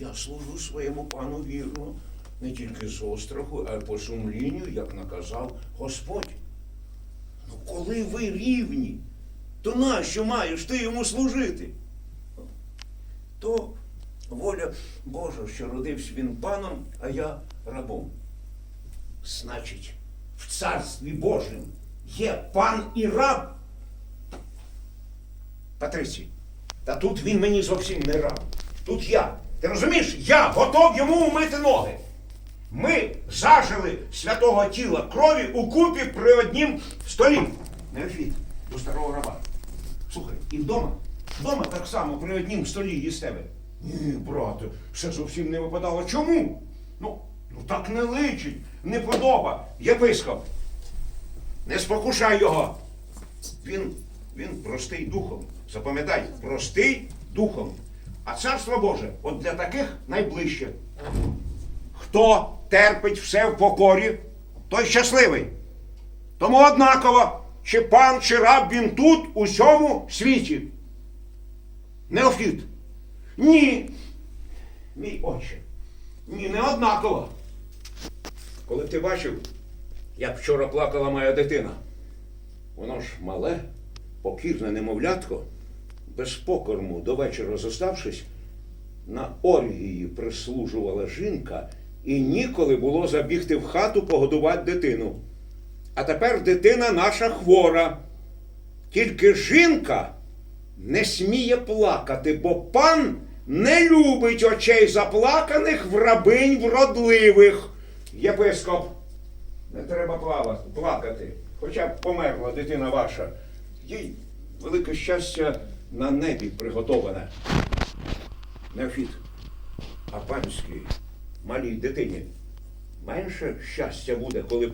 Я служу своєму пану вірно, не тільки з остраху, а й по сумлінню, як наказав Господь. Ну, коли ви рівні, то нащо маєш ти йому служити? То воля Божа, що родився він паном, а я рабом. Значить, в царстві Божім є пан і раб. Патрицій, та тут він мені зовсім не раб. Тут я. Ти розумієш, я готов йому умити ноги. Ми зажили святого тіла крові у купі при однім столі. Неофіт, до старого раба. Слухай, і вдома, вдома так само при однім столі їстеве. Ні, брате, все зовсім не випадало. Чому? Ну, ну так не личить, не подоба. Єпископ, не спокушай його. Він, він простий духом. Запам'ятай, простий духом. А царство Боже от для таких найближче. Хто терпить все в покорі, той щасливий. Тому однаково, чи пан, чи раб він тут, у цьому світі. Неофіт. Ні. Мій отче. Ні, не однаково. Коли ти бачив, як вчора плакала моя дитина. Воно ж мале, покірне немовлятко, без покорму до вечора зоставшись, на оргії прислужувала жінка, і ніколи було забігти в хату погодувати дитину. А тепер дитина наша хвора. Тільки жінка не сміє плакати, бо пан не любить очей заплаканих в рабинь вродливих. Єпископ, не треба плакати. Хоча б померла дитина ваша. Їй велике щастя на небі приготоване. Неофіт, а панській малій дитині менше щастя буде, коли